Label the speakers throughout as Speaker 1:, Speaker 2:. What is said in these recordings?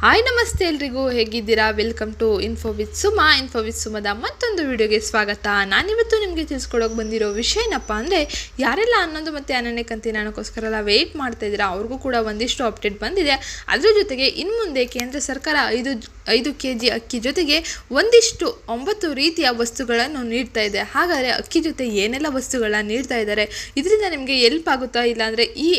Speaker 1: Hi ನಮಸ್ತೆ ಎಲ್ರಿಗೂ. ಹೇಗಿದ್ದೀರಾ? Welcome to info with Suma info with ಸುಮದ ಮತ್ತೊಂದು ವಿಡಿಯೋಗೆ ಸ್ವಾಗತ. ನಾನಿವತ್ತು ನಿಮಗೆ ತಿಳಿಸ್ಕೊಡೋಕೆ ಬಂದಿರೋ ವಿಷಯ ಏನಪ್ಪ ಅಂದರೆ, ಯಾರೆಲ್ಲ ಹನ್ನೊಂದು ಮತ್ತು ಹನ್ನೊಂದನೇ ಕಂತಿನ ಹಣಕ್ಕೋಸ್ಕರ ಎಲ್ಲ ವೆಯ್ಟ್ ಮಾಡ್ತಾ ಇದ್ದೀರಾ, ಅವ್ರಿಗೂ ಕೂಡ ಒಂದಿಷ್ಟು ಅಪ್ಡೇಟ್ ಬಂದಿದೆ. ಅದರ ಜೊತೆಗೆ ಇನ್ನು ಮುಂದೆ ಕೇಂದ್ರ ಸರ್ಕಾರ ಐದು ಐದು ಕೆ ಜಿ ಅಕ್ಕಿ ಜೊತೆಗೆ ಒಂದಿಷ್ಟು ಒಂಬತ್ತು ರೀತಿಯ ವಸ್ತುಗಳನ್ನು ನೀಡ್ತಾ ಇದೆ. ಹಾಗಾದರೆ ಅಕ್ಕಿ ಜೊತೆ ಏನೆಲ್ಲ ವಸ್ತುಗಳನ್ನ ನೀಡ್ತಾ ಇದ್ದಾರೆ? ಇದರಿಂದ ನಿಮಗೆ ಎಲ್ಪ್ ಆಗುತ್ತಾ? ಇಲ್ಲಾಂದರೆ ಈ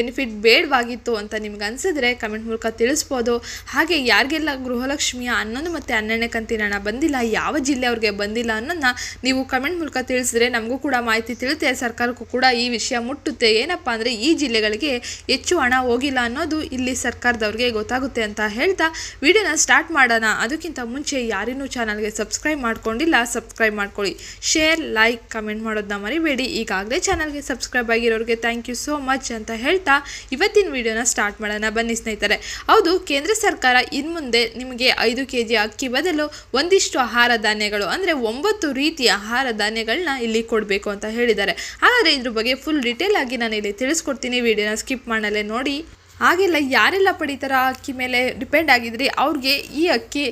Speaker 1: ಬೆನಿಫಿಟ್ ಬೇಡವಾಗಿತ್ತು ಅಂತ ನಿಮ್ಗೆ ಅನಿಸಿದ್ರೆ ಕಮೆಂಟ್ ಮೂಲಕ ತಿಳಿಸ್ಬೋದು. ಹಾಗೆ ಯಾರಿಗೆಲ್ಲ ಗೃಹಲಕ್ಷ್ಮಿಯ ಹನ್ನೊಂದು ಮತ್ತು ಹನ್ನೆರಡನೇ ಕಂತಿನ ಹಣ ಬಂದಿಲ್ಲ, ಯಾವ ಜಿಲ್ಲೆ ಅವ್ರಿಗೆ ಬಂದಿಲ್ಲ ಅನ್ನೋದನ್ನ ನೀವು ಕಮೆಂಟ್ ಮೂಲಕ ತಿಳಿಸಿದ್ರೆ ನಮಗೂ ಕೂಡ ಮಾಹಿತಿ ತಿಳಿತೆ ಸರ್ಕಾರಕ್ಕೂ ಕೂಡ ಈ ವಿಷಯ ಮುಟ್ಟುತ್ತೆ. ಏನಪ್ಪ ಅಂದರೆ ಈ ಜಿಲ್ಲೆಗಳಿಗೆ ಹೆಚ್ಚು ಹಣ ಹೋಗಿಲ್ಲ ಅನ್ನೋದು ಇಲ್ಲಿ ಸರ್ಕಾರದವ್ರಿಗೆ ಗೊತ್ತಾಗುತ್ತೆ ಅಂತ ಹೇಳ್ತಾ ವಿಡಿಯೋನ ಸ್ಟಾರ್ಟ್ ಮಾಡೋಣ. ಅದಕ್ಕಿಂತ ಮುಂಚೆ ಯಾರಿನ್ನೂ ಚಾನಲ್ಗೆ ಸಬ್ಸ್ಕ್ರೈಬ್ ಮಾಡ್ಕೊಂಡಿಲ್ಲ, ಸಬ್ಸ್ಕ್ರೈಬ್ ಮಾಡ್ಕೊಳ್ಳಿ. ಶೇರ್, ಲೈಕ್, ಕಮೆಂಟ್ ಮಾಡೋದನ್ನ ಮರಿಬೇಡಿ. ಈಗಾಗಲೇ ಚಾನಲ್ಗೆ ಸಬ್ಸ್ಕ್ರೈಬ್ ಆಗಿರೋರಿಗೆ ಥ್ಯಾಂಕ್ ಯು ಸೋ ಮಚ್ ಅಂತ ಹೇಳ್ತಾ ಇವತ್ತಿನ ವಿಡಿಯೋನ ಸ್ಟಾರ್ಟ್ ಮಾಡೋಣ. ಬನ್ನಿ ಸ್ನೇಹಿತರೆ. ಹೌದು, ಕೇಂದ್ರ ಸರ್ಕಾರ ಇನ್ಮುಂದೆ ನಿಮಗೆ ಐದು ಕೆ ಜಿ ಅಕ್ಕಿ ಬದಲು ಒಂದಿಷ್ಟು ಆಹಾರ ಧಾನ್ಯಗಳು, ಅಂದರೆ ಒಂಬತ್ತು ರೀತಿಯ ಆಹಾರ ಧಾನ್ಯಗಳನ್ನ ಇಲ್ಲಿ ಕೊಡಬೇಕು ಅಂತ ಹೇಳಿದ್ದಾರೆ. ಹಾಗಾದರೆ ಇದ್ರ ಬಗ್ಗೆ ಫುಲ್ ಡೀಟೇಲ್ ಆಗಿ ನಾನು ಇಲ್ಲಿ ತಿಳಿಸ್ಕೊಡ್ತೀನಿ. ವಿಡಿಯೋನ ಸ್ಕಿಪ್ ಮಾಡಲೇ ನೋಡಿ. ಹಾಗೆಲ್ಲ ಯಾರೆಲ್ಲ ಪಡಿತಾರ ಅಕ್ಕಿ ಮೇಲೆ ಡಿಪೆಂಡ್ ಆಗಿದ್ರಿ, ಅವ್ರಿಗೆ ಈ ಅಕ್ಕಿ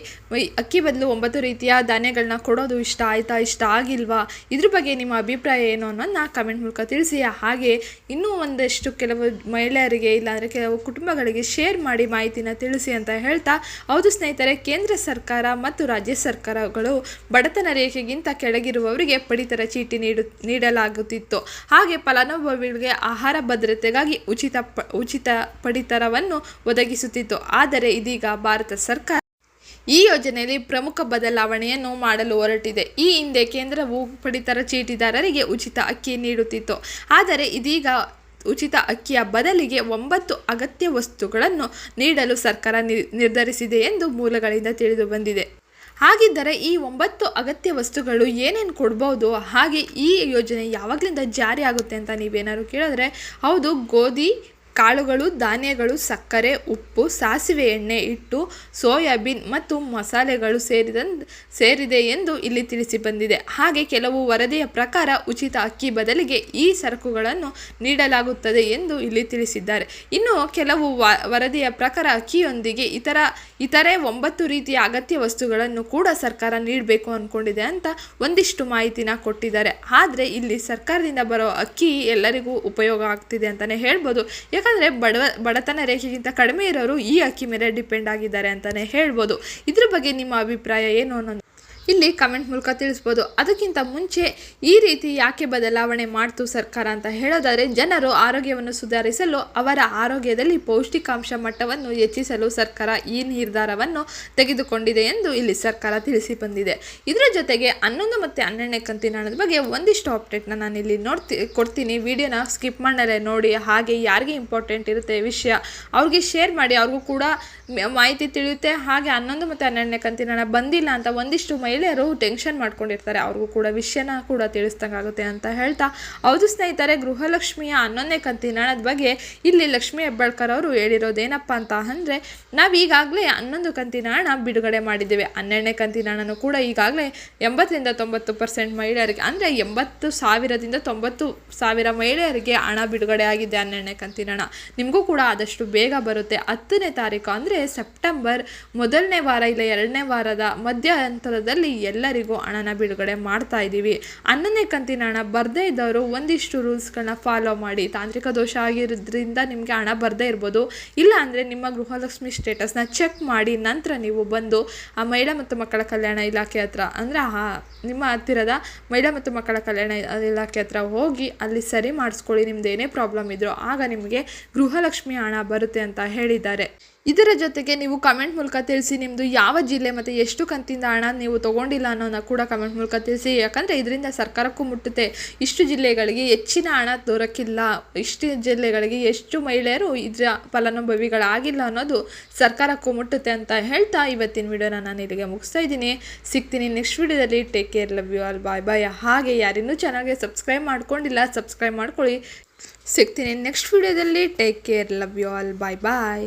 Speaker 1: ಅಕ್ಕಿ ಬದಲು ಒಂಬತ್ತು ರೀತಿಯ ಧಾನ್ಯಗಳನ್ನ ಕೊಡೋದು ಇಷ್ಟ ಆಯ್ತಾ? ಇಷ್ಟ ಆಗಿಲ್ವಾ? ಇದ್ರ ಬಗ್ಗೆ ನಿಮ್ಮ ಅಭಿಪ್ರಾಯ ಏನು ಅನ್ನೋದನ್ನ ಕಮೆಂಟ್ ಮೂಲಕ ತಿಳಿಸಿ. ಹಾಗೆ ಇನ್ನೂ ಒಂದಷ್ಟು ಕೆಲವು ಮಹಿಳೆಯರಿಗೆ ಇಲ್ಲಾಂದರೆ ಕೆಲವು ಕುಟುಂಬಗಳಿಗೆ ಶೇರ್ ಮಾಡಿ ಮಾಹಿತಿನ ತಿಳಿಸಿ ಅಂತ ಹೇಳ್ತಾ, ಹೌದು ಸ್ನೇಹಿತರೆ, ಕೇಂದ್ರ ಸರ್ಕಾರ ಮತ್ತು ರಾಜ್ಯ ಸರ್ಕಾರಗಳು ಬಡತನ ರೇಖೆಗಿಂತ ಕೆಳಗಿರುವವರಿಗೆ ಪಡಿತರ ಚೀಟಿ ನೀಡು, ನೀಡಲಾಗುತ್ತಿತ್ತು. ಹಾಗೆ ಫಲಾನುಭವಿಗಳಿಗೆ ಆಹಾರ ಭದ್ರತೆಗಾಗಿ ಉಚಿತ ಪ, ಉಚಿತ ಪಡಿತರವನ್ನು ಒದಗಿಸುತ್ತಿತ್ತು. ಆದರೆ ಇದೀಗ ಭಾರತ ಸರ್ಕಾರ ಈ ಯೋಜನೆಯಲ್ಲಿ ಪ್ರಮುಖ ಬದಲಾವಣೆಯನ್ನು ಮಾಡಲು ಹೊರಟಿದೆ. ಈ ಹಿಂದೆ ಕೇಂದ್ರವು ಪಡಿತರ ಚೀಟಿದಾರರಿಗೆ ಉಚಿತ ಅಕ್ಕಿ ನೀಡುತ್ತಿತ್ತು. ಆದರೆ ಇದೀಗ ಉಚಿತ ಅಕ್ಕಿಯ ಬದಲಿಗೆ ಒಂಬತ್ತು ಅಗತ್ಯ ವಸ್ತುಗಳನ್ನು ನೀಡಲು ಸರ್ಕಾರ ನಿರ್ಧರಿಸಿದೆ ಎಂದು ಮೂಲಗಳಿಂದ ತಿಳಿದು ಬಂದಿದೆ. ಹಾಗಿದ್ದರೆ ಈ ಒಂಬತ್ತು ಅಗತ್ಯ ವಸ್ತುಗಳು ಏನೇನು ಕೊಡ್ಬೋದು? ಹಾಗೆ ಈ ಯೋಜನೆ ಯಾವಾಗಲಿಂದ ಜಾರಿ ಆಗುತ್ತೆ ಅಂತ ನೀವೇನಾದ್ರು ಕೇಳಿದ್ರೆ, ಹೌದು, ಗೋಧಿ ಕಾಳುಗಳು, ಧಾನ್ಯಗಳು, ಸಕ್ಕರೆ, ಉಪ್ಪು, ಸಾಸಿವೆ ಎಣ್ಣೆ ಹಿಟ್ಟು ಸೋಯಾಬೀನ್ ಮತ್ತು ಮಸಾಲೆಗಳು ಸೇರಿದಂತೆ ಸೇರಿದೆ ಎಂದು ಇಲ್ಲಿ ತಿಳಿಸಿ ಬಂದಿದೆ. ಹಾಗೆ ಕೆಲವು ವರದಿಯ ಪ್ರಕಾರ ಉಚಿತ ಅಕ್ಕಿ ಬದಲಿಗೆ ಈ ಸರಕುಗಳನ್ನು ನೀಡಲಾಗುತ್ತದೆ ಎಂದು ಇಲ್ಲಿ ತಿಳಿಸಿದ್ದಾರೆ. ಇನ್ನು ಕೆಲವು ವರದಿಯ ಪ್ರಕಾರ ಅಕ್ಕಿಯೊಂದಿಗೆ ಇತರ, ಇತರೆ ಒಂಬತ್ತು ರೀತಿಯ ಅಗತ್ಯ ವಸ್ತುಗಳನ್ನು ಕೂಡ ಸರ್ಕಾರ ನೀಡಬೇಕು ಅಂದ್ಕೊಂಡಿದೆ ಅಂತ ಒಂದಿಷ್ಟು ಮಾಹಿತಿನ ಕೊಟ್ಟಿದ್ದಾರೆ. ಆದರೆ ಇಲ್ಲಿ ಸರ್ಕಾರದಿಂದ ಬರೋ ಅಕ್ಕಿ ಎಲ್ಲರಿಗೂ ಉಪಯೋಗ ಆಗ್ತಿದೆ ಅಂತಲೇ ಹೇಳ್ಬೋದು. ಬಡವ, ಬಡತನ ರೇಖೆಗಿಂತ ಕಡಿಮೆ ಇರೋರು ಈ ಅಕ್ಕಿ ಮೇಲೆ ಡಿಪೆಂಡ್ ಆಗಿದ್ದಾರೆ ಅಂತಲೇ ಹೇಳ್ಬೋದು. ಇದ್ರ ಬಗ್ಗೆ ನಿಮ್ಮ ಅಭಿಪ್ರಾಯ ಏನು ಅನ್ನೋದು? ಇಲ್ಲಿ ಕಮೆಂಟ್ ಮೂಲಕ ತಿಳಿಸ್ಬೋದು. ಅದಕ್ಕಿಂತ ಮುಂಚೆ ಈ ರೀತಿ ಯಾಕೆ ಬದಲಾವಣೆ ಮಾಡ್ತು ಸರ್ಕಾರ ಅಂತ ಹೇಳೋದಾದರೆ ಜನರು ಆರೋಗ್ಯವನ್ನು ಸುಧಾರಿಸಲು ಅವರ ಆರೋಗ್ಯದಲ್ಲಿ ಪೌಷ್ಟಿಕಾಂಶ ಮಟ್ಟವನ್ನು ಹೆಚ್ಚಿಸಲು ಸರ್ಕಾರ ಈ ನಿರ್ಧಾರವನ್ನು ತೆಗೆದುಕೊಂಡಿದೆ ಎಂದು ಇಲ್ಲಿ ಸರ್ಕಾರ ತಿಳಿಸಿ ಬಂದಿದೆ. ಇದರ ಜೊತೆಗೆ ಹನ್ನೊಂದು ಮತ್ತು ಹನ್ನೆರಡನೇ ಕಂತಿನ ಹಣದ ಬಗ್ಗೆ ಒಂದಿಷ್ಟು ಅಪ್ಡೇಟ್ನ ನಾನು ಇಲ್ಲಿ ನೋಡ್ತಿ, ಕೊಡ್ತೀನಿ. ವಿಡಿಯೋನ ಸ್ಕಿಪ್ ಮಾಡಲೇ ನೋಡಿ, ಹಾಗೆ ಯಾರಿಗೆ ಇಂಪಾರ್ಟೆಂಟ್ ಇರುತ್ತೆ ವಿಷಯ ಅವ್ರಿಗೆ ಶೇರ್ ಮಾಡಿ, ಅವ್ರಿಗೂ ಕೂಡ ಮಾಹಿತಿ ತಿಳಿಯುತ್ತೆ. ಹಾಗೆ ಹನ್ನೊಂದು ಮತ್ತು ಹನ್ನೆರಡನೇ ಕಂತಿನ ಹಣ ಬಂದಿಲ್ಲ ಅಂತ ಒಂದಿಷ್ಟು ಮಹಿಳೆಯರು ಟೆನ್ಷನ್ ಮಾಡ್ಕೊಂಡಿರ್ತಾರೆ, ಅವ್ರಿಗೂ ಕೂಡ ವಿಷಯನ ಕೂಡ ತಿಳಿಸ್ದಂಗಾಗುತ್ತೆ ಅಂತ ಹೇಳ್ತಾ ಹೌದು ಸ್ನೇಹಿತರೆ, ಗೃಹಲಕ್ಷ್ಮಿಯ ಹನ್ನೊಂದನೇ ಕಂತಿನ ಹಣದ ಬಗ್ಗೆ ಇಲ್ಲಿ ಲಕ್ಷ್ಮೀ ಹೆಬ್ಬಾಳ್ಕರ್ ಅವರು ಹೇಳಿರೋದೇನಪ್ಪ ಅಂತ ಅಂದರೆ, ನಾವು ಈಗಾಗಲೇ ಹನ್ನೊಂದು ಕಂತಿನ ಹಣ ಬಿಡುಗಡೆ ಮಾಡಿದ್ದೇವೆ. ಹನ್ನೆರಡನೇ ಕಂತಿನ ಹಣನೂ ಕೂಡ ಈಗಾಗಲೇ ಎಂಬತ್ತರಿಂದ ತೊಂಬತ್ತು ಪರ್ಸೆಂಟ್ ಮಹಿಳೆಯರಿಗೆ, ಅಂದರೆ ಎಂಬತ್ತು ಸಾವಿರದಿಂದ ತೊಂಬತ್ತು ಸಾವಿರ ಮಹಿಳೆಯರಿಗೆ ಹಣ ಬಿಡುಗಡೆ ಆಗಿದೆ ಹನ್ನೆರಡನೇ ಕಂತಿನ ಹಣ. ನಿಮಗೂ ಕೂಡ ಆದಷ್ಟು ಬೇಗ ಬರುತ್ತೆ. ಹತ್ತನೇ ತಾರೀಕು ಅಂದರೆ ಸೆಪ್ಟೆಂಬರ್ ಮೊದಲನೇ ವಾರ ಇಲ್ಲ, ಎರಡನೇ ವಾರದ ಮಧ್ಯಂತರದಲ್ಲಿ ಎಲ್ಲರಿಗೂ ಹಣನ ಬಿಡುಗಡೆ ಮಾಡ್ತಾ ಇದ್ದೀವಿ. ಹನ್ನೊಂದನೇ ಕಂತಿನ ಹಣ ಬರದೇ ಇದ್ದವರು ಒಂದಿಷ್ಟು ರೂಲ್ಸ್ಗಳನ್ನ ಫಾಲೋ ಮಾಡಿ. ತಾಂತ್ರಿಕ ದೋಷ ಆಗಿರೋದ್ರಿಂದ ನಿಮಗೆ ಹಣ ಬರದೇ ಇರ್ಬೋದು. ಇಲ್ಲ ಅಂದರೆ ನಿಮ್ಮ ಗೃಹಲಕ್ಷ್ಮಿ ಸ್ಟೇಟಸ್ನ ಚೆಕ್ ಮಾಡಿ ನಂತರ ನೀವು ಬಂದು ಆ ಮಹಿಳಾ ಮತ್ತು ಮಕ್ಕಳ ಕಲ್ಯಾಣ ಇಲಾಖೆ ಹತ್ರ ಅಂದರೆ ಆ ನಿಮ್ಮ ಹತ್ತಿರದ ಮಹಿಳಾ ಮತ್ತು ಮಕ್ಕಳ ಕಲ್ಯಾಣ ಇಲಾಖೆ ಹತ್ರ ಹೋಗಿ ಅಲ್ಲಿ ಸರಿ ಮಾಡಿಸ್ಕೊಳ್ಳಿ. ನಿಮ್ದು ಏನೇ ಪ್ರಾಬ್ಲಮ್ ಇದ್ರೂ ಆಗ ನಿಮಗೆ ಗೃಹಲಕ್ಷ್ಮಿ ಹಣ ಬರುತ್ತೆ ಅಂತ ಹೇಳಿದ್ದಾರೆ. ಇದರ ಜೊತೆಗೆ ನೀವು ಕಮೆಂಟ್ ಮೂಲಕ ತಿಳಿಸಿ ನಿಮ್ಮದು ಯಾವ ಜಿಲ್ಲೆ ಮತ್ತು ಎಷ್ಟು ಕಂತಿಂದ ಹಣ ನೀವು ತೊಗೊಂಡಿಲ್ಲ ಅನ್ನೋದನ್ನ ಕೂಡ ಕಮೆಂಟ್ ಮೂಲಕ ತಿಳಿಸಿ. ಯಾಕಂದರೆ ಇದರಿಂದ ಸರ್ಕಾರಕ್ಕೂ ಮುಟ್ಟುತ್ತೆ. ಇಷ್ಟು ಜಿಲ್ಲೆಗಳಿಗೆ ಹೆಚ್ಚಿನ ಹಣ ದೊರಕಿಲ್ಲ. ಇಷ್ಟು ಜಿಲ್ಲೆಗಳಿಗೆ ಎಷ್ಟು ಮಹಿಳೆಯರು ಇದರ ಫಲಾನುಭವಿಗಳಾಗಿಲ್ಲ ಅನ್ನೋದು ಸರ್ಕಾರಕ್ಕೂ ಮುಟ್ಟುತ್ತೆ ಅಂತ ಹೇಳ್ತಾ ಇವತ್ತಿನ ವಿಡಿಯೋನ ನಾನು ಇಲ್ಲಿಗೆ ಮುಗಿಸ್ತಾ ಇದ್ದೀನಿ. ಸಿಗ್ತೀನಿ ನೆಕ್ಸ್ಟ್ ವಿಡಿಯೋದಲ್ಲಿ. Take care love you all bye bye ಹಾಗೆ ಯಾರಿನ್ನೂ ಚಾನಲ್ಗೆ ಸಬ್ಸ್ಕ್ರೈಬ್ ಮಾಡ್ಕೊಂಡಿಲ್ಲ ಸಬ್ಸ್ಕ್ರೈಬ್ ಮಾಡ್ಕೊಳ್ಳಿ. ಸಿಗ್ತೀನಿ ನೆಕ್ಸ್ಟ್ ವಿಡಿಯೋದಲ್ಲಿ. Take care love you all bye bye